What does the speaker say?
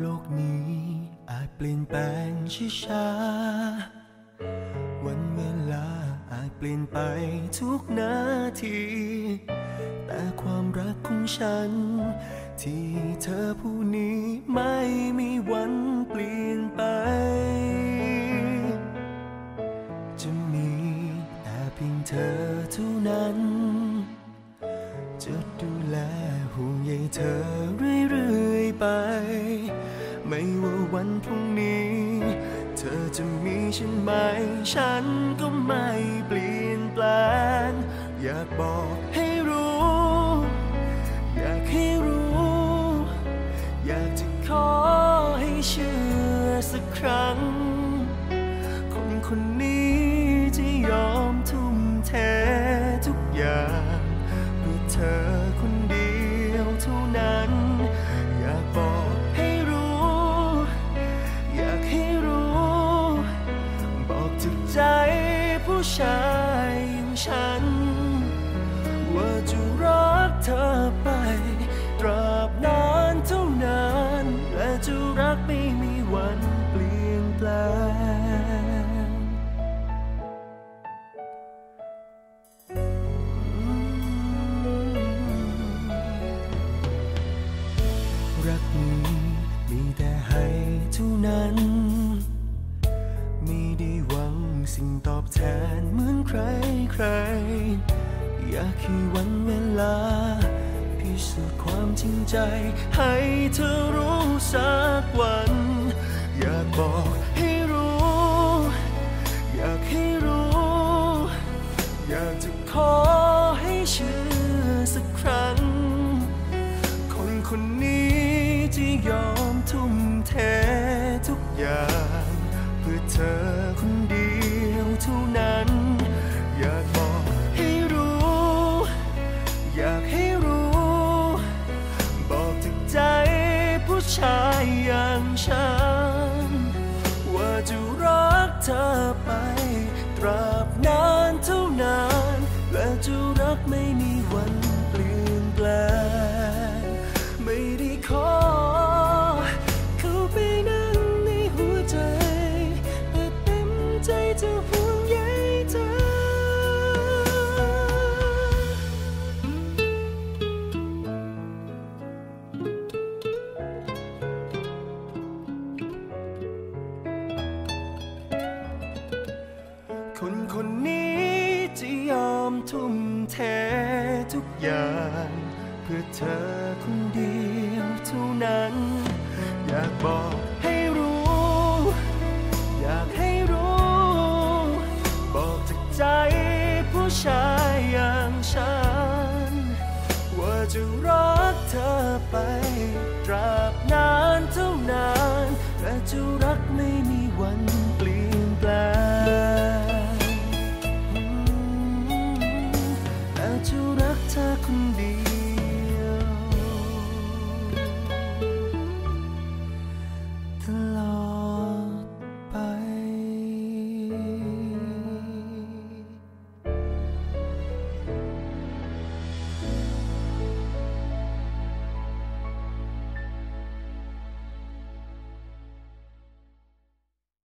โลกนี้อาจเปลี่ยนแปลงช้าๆวันเวลาอาจเปลี่ยนไปทุกนาที แต่ความรักของฉัน ที่เธอผู้นี้ไม่มีวันเปลี่ยนไป จะมีแต่เพียงเธอเท่านั้น จะดูแลห่วงใยเธอเรื่อยๆไป ไม่ว่าวันพรุ่งนี้ เธอจะมีฉันไหม ฉันก็ไม่เปลี่ยนแปลง อยากบอกให้รู้ อยากให้รู้ อยากจะขอให้เชื่อสักครั้ง ลี่ยนแปลงรักนี้มีแต่ให้เท่านั้น ไม่ได้หวังสิ่งตอบแทนเหมือนใครใคร อยากให้วันเวลาพิสูจน์ความจริงใจ ให้เธอรู้สักวัน อยากบอก ยอมทุ่มเททุกอย่าง เพื่อเธอคนเดียวเท่านั้น อยากบอกให้รู้ อยากให้รู้ บอกจากใจผู้ชายอย่างฉัน ว่าจะรักเธอไปตรา ทุ่มเททุกอย่าง เพื่อเธอคนเดียวเท่านั้น อยากบอกให้รู้ อยากให้รู้ บอกจากใจผู้ชายอย่างฉัน ว่าจะรักเธอไป ตราบนานเท่านานและจะรักไม่มีวัน